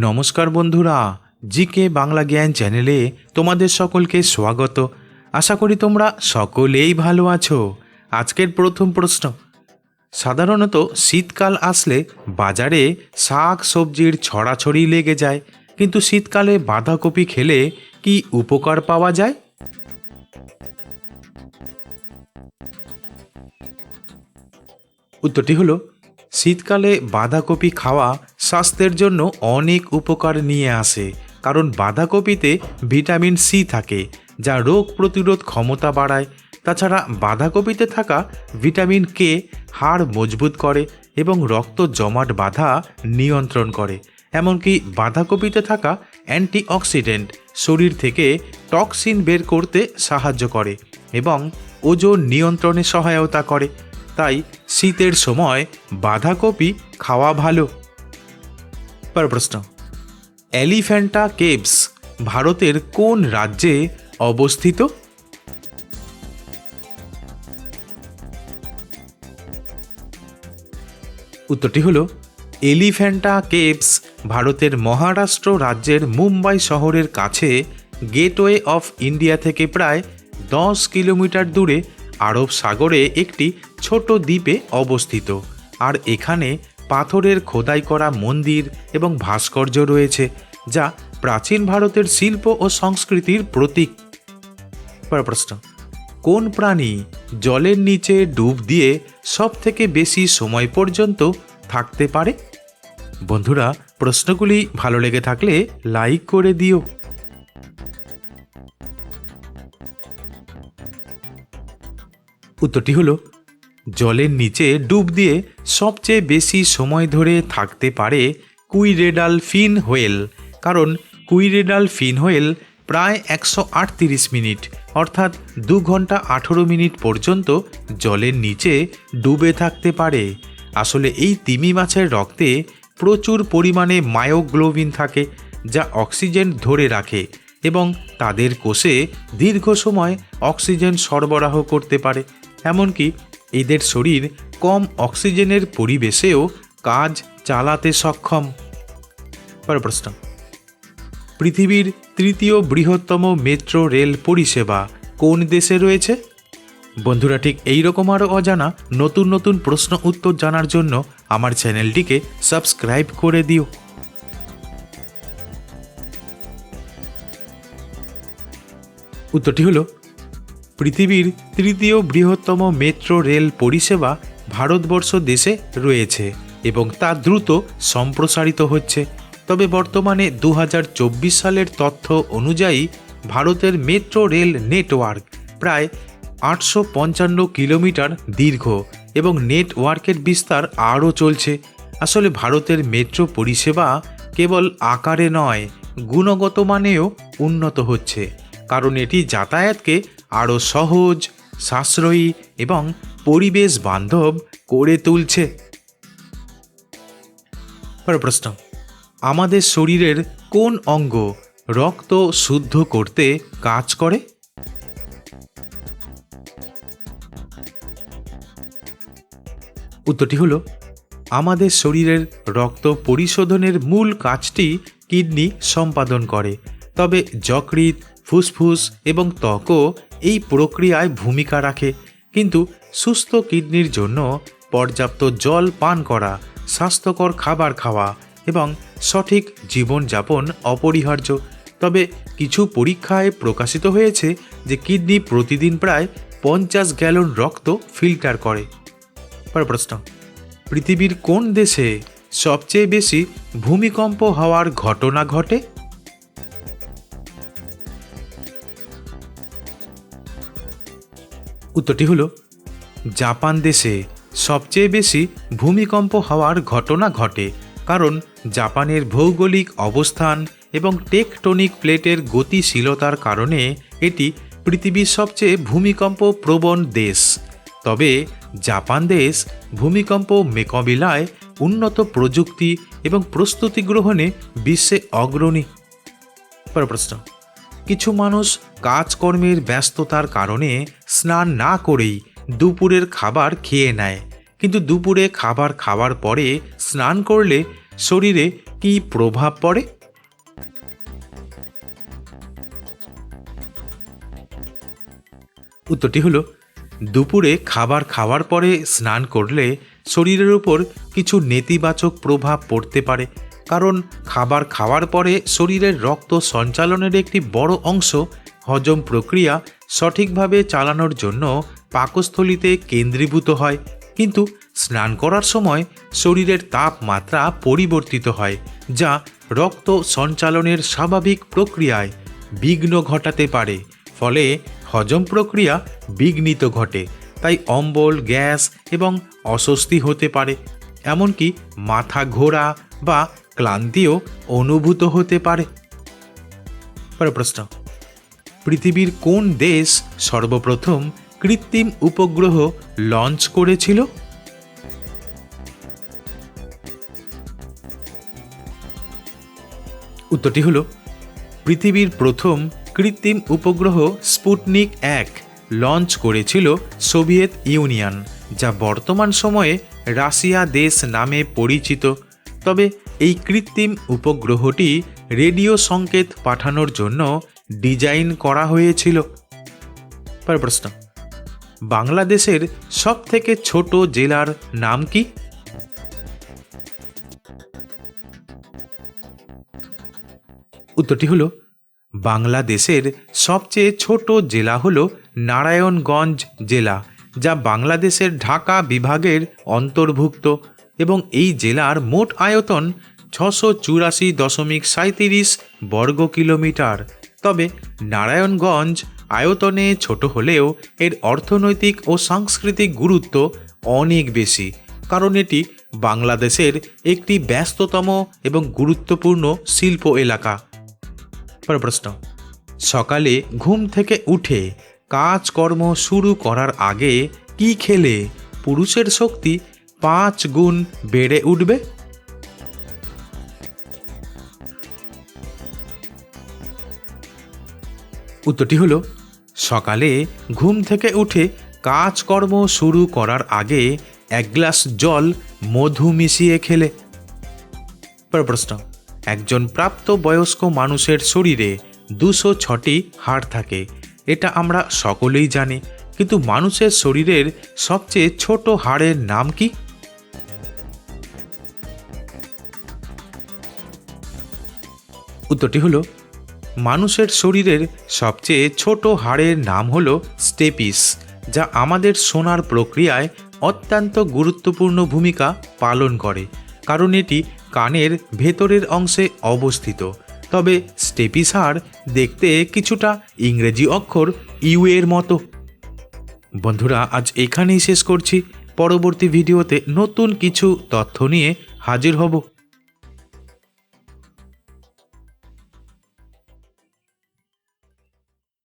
নমস্কার বন্ধুরা, জিকে বাংলা জ্ঞান চ্যানেলে তোমাদের সকলকে স্বাগত। আশা করি তোমরা সকলেই ভালো আছো। আজকের প্রথম প্রশ্ন, সাধারণত শীতকাল আসলে বাজারে শাক সবজির ছড়াছড়ি লেগে যায়, কিন্তু শীতকালে বাঁধাকপি খেলে কি উপকার পাওয়া যায়? উত্তরটি হলো শীতকালে বাঁধাকপি খাওয়া স্বাস্থ্যের জন্য অনেক উপকার নিয়ে আসে, কারণ বাঁধাকপিতে ভিটামিন সি থাকে, যা রোগ প্রতিরোধ ক্ষমতা বাড়ায়। তাছাড়া বাঁধাকপিতে থাকা ভিটামিন কে হাড় মজবুত করে এবং রক্ত জমাট বাধা নিয়ন্ত্রণ করে। এমনকি বাঁধাকপিতে থাকা অ্যান্টিঅক্সিডেন্ট শরীর থেকে টক্সিন বের করতে সাহায্য করে এবং ওজন নিয়ন্ত্রণে সহায়তা করে। তাই শীতের সময় বাঁধাকপি খাওয়া ভালো। পর প্রশ্ন। এলিফ্যান্টা কেভস ভারতের কোন রাজ্যে অবস্থিত? উত্তরটি হলো এলিফ্যান্টা কেভস ভারতের মহারাষ্ট্র রাজ্যের মুম্বাই শহরের কাছে গেটওয়ে অফ ইন্ডিয়া থেকে প্রায় দশ কিলোমিটার দূরে আরব সাগরে একটি ছোট দ্বীপে অবস্থিত। আর এখানে পাথরের খোদাই করা মন্দির এবং ভাস্কর্য রয়েছে, যা প্রাচীন ভারতের শিল্প ও সংস্কৃতির প্রতীক। প্রশ্ন, কোন প্রাণী জলের নিচে ডুব দিয়ে সব থেকে বেশি সময় পর্যন্ত থাকতে পারে? বন্ধুরা, প্রশ্নগুলি ভালো লেগে থাকলে লাইক করে দিও। উত্তরটি হলো, জলের নিচে ডুব দিয়ে সবচেয়ে বেশি সময় ধরে থাকতে পারে কুইরেডাল ফিন হোয়েল, কারণ কুইরেডাল ফিন হোয়েল প্রায় একশো আটত্রিশ মিনিট, অর্থাৎ দু ঘণ্টা আঠেরো মিনিট পর্যন্ত জলের নিচে ডুবে থাকতে পারে। আসলে এই তিমি মাছের রক্তে প্রচুর পরিমাণে মায়োগ্লোবিন থাকে, যা অক্সিজেন ধরে রাখে এবং তাদের কোষে দীর্ঘ সময় অক্সিজেন সরবরাহ করতে পারে। এমনকি এদের শরীর কম অক্সিজেনের পরিবেশেও কাজ চালাতে সক্ষম। পর প্রশ্ন। পৃথিবীর তৃতীয় বৃহত্তম মেট্রো রেল পরিষেবা কোন দেশে রয়েছে? বন্ধুরা, ঠিক এই রকম আরও অজানা নতুন নতুন প্রশ্ন উত্তর জানার জন্য আমার চ্যানেলটিকে সাবস্ক্রাইব করে দিও। উত্তরটি হলো পৃথিবীর তৃতীয় বৃহত্তম মেট্রো রেল পরিষেবা ভারতবর্ষ দেশে রয়েছে এবং তা দ্রুত সম্প্রসারিত হচ্ছে। তবে বর্তমানে দু হাজার চব্বিশ সালের তথ্য অনুযায়ী ভারতের মেট্রো রেল নেটওয়ার্ক প্রায় আটশো পঞ্চান্ন কিলোমিটার দীর্ঘ এবং নেটওয়ার্কের বিস্তার আরও চলছে। আসলে ভারতের মেট্রো পরিষেবা কেবল আকারে নয়, গুণগত মানেও উন্নত হচ্ছে। কারণ এটি যাতায়াতকে আরও সহজ, সাশ্রয়ী এবং পরিবেশ বান্ধব করে তুলছে। প্রশ্ন, আমাদের শরীরের কোন অঙ্গ রক্ত শুদ্ধ করতে কাজ করে? উত্তরটি হলো, আমাদের শরীরের রক্ত পরিশোধনের মূল কাজটি কিডনি সম্পাদন করে, তবে যকৃৎ ফুসফুস এবং ত্বকও এই প্রক্রিয়ায় ভূমিকা রাখে। কিন্তু সুস্থ কিডনির জন্য পর্যাপ্ত জল পান করা, স্বাস্থ্যকর খাবার খাওয়া এবং সঠিক জীবনযাপন অপরিহার্য। তবে কিছু পরীক্ষায় প্রকাশিত হয়েছে যে কিডনি প্রতিদিন প্রায় পঞ্চাশ গ্যালন রক্ত ফিল্টার করে। পরের প্রশ্ন, পৃথিবীর কোন দেশে সবচেয়ে বেশি ভূমিকম্প হওয়ার ঘটনা ঘটে? উত্তরটি হলো, জাপান দেশে সবচেয়ে বেশি ভূমিকম্প হওয়ার ঘটনা ঘটে কারণ জাপানের ভৌগোলিক অবস্থান এবং টেকটনিক প্লেটের গতিশীলতার কারণে এটি পৃথিবীর সবচেয়ে ভূমিকম্প প্রবণ দেশ। তবে জাপান দেশ ভূমিকম্প মোকাবিলায় উন্নত প্রযুক্তি এবং প্রস্তুতি গ্রহণে বিশ্বে অগ্রণী। প্রশ্ন, কিছু মানুষ কাজকর্মের ব্যস্ততার কারণে স্নান না করেই দুপুরের খাবার খেয়ে নেয়। কিন্তু দুপুরে খাবার খাওয়ার পরে স্নান করলে শরীরে কি প্রভাব পড়ে? উত্তরটি হলো, দুপুরে খাবার খাওয়ার পরে স্নান করলে শরীরের উপর কিছু নেতিবাচক প্রভাব পড়তে পারে। কারণ খাবার খাওয়ার পরে শরীরের রক্ত সঞ্চালনের একটি বড় অংশ হজম প্রক্রিয়া সঠিকভাবে চালানোর জন্য পাকস্থলিতে কেন্দ্রীভূত হয়, কিন্তু স্নান করার সময় শরীরের তাপমাত্রা পরিবর্তিত হয়, যা রক্ত সঞ্চালনের স্বাভাবিক প্রক্রিয়ায় বিঘ্ন ঘটাতে পারে। ফলে হজম প্রক্রিয়া বিঘ্নিত ঘটে, তাই অম্বল, গ্যাস এবং অস্বস্তি হতে পারে, এমনকি মাথা ঘোরা বা ক্লান্তিও অনুভূত হতে পারে। প্রশ্ন। পৃথিবীর কোন দেশ সর্বপ্রথম কৃত্রিম উপগ্রহ লঞ্চ করেছিল? উত্তরটি হল, পৃথিবীর প্রথম কৃত্রিম উপগ্রহ স্পুটনিক এক লঞ্চ করেছিল সোভিয়েত ইউনিয়ন, যা বর্তমান সময়ে রাশিয়া দেশ নামে পরিচিত। তবে এই কৃত্রিম উপগ্রহটি রেডিও সংকেত পাঠানোর জন্য ডিজাইন করা হয়েছিল। পরের প্রশ্ন। বাংলাদেশের সবথেকে ছোট জেলার নাম কি? উত্তরটি হলো, বাংলাদেশের সবচেয়ে ছোট জেলা হল নারায়ণগঞ্জ জেলা, যা বাংলাদেশের ঢাকা বিভাগের অন্তর্ভুক্ত এবং এই জেলার মোট আয়তন ছশো চুরাশি দশমিক সাঁত্রিশ বর্গ কিলোমিটার তবে নারায়ণগঞ্জ আয়তনে ছোট হলেও এর অর্থনৈতিক ও সাংস্কৃতিক গুরুত্ব অনেক বেশি, কারণ এটি বাংলাদেশের একটি ব্যস্ততম এবং গুরুত্বপূর্ণ শিল্প এলাকা। প্রশ্ন, সকালে ঘুম থেকে উঠে কাজকর্ম শুরু করার আগে কি খেলে পুরুষের শক্তি পাঁচ গুণ বেড়ে উঠবে? উত্তরটি হলো, সকালে ঘুম থেকে উঠে কাজকর্ম শুরু করার আগে এক গ্লাস জল মধু মিশিয়ে খেলে। প্রশ্ন, একজন প্রাপ্ত বয়স্ক মানুষের শরীরে দুশো ছটি হাড় থাকে, এটা আমরা সকলেই জানি, কিন্তু মানুষের শরীরের সবচেয়ে ছোট হাড়ের নাম কি? উত্তরটি হলো মানুষের শরীরের সবচেয়ে ছোট হাড়ের নাম হল স্টেপিস, যা আমাদের শোনার প্রক্রিয়ায় অত্যন্ত গুরুত্বপূর্ণ ভূমিকা পালন করে, কারণ এটি কানের ভেতরের অংশে অবস্থিত। তবে স্টেপিস হাড় দেখতে কিছুটা ইংরেজি অক্ষর ইউ এর মতো। বন্ধুরা, আজ এখানেই শেষ করছি। পরবর্তী ভিডিওতে নতুন কিছু তথ্য নিয়ে হাজির হব।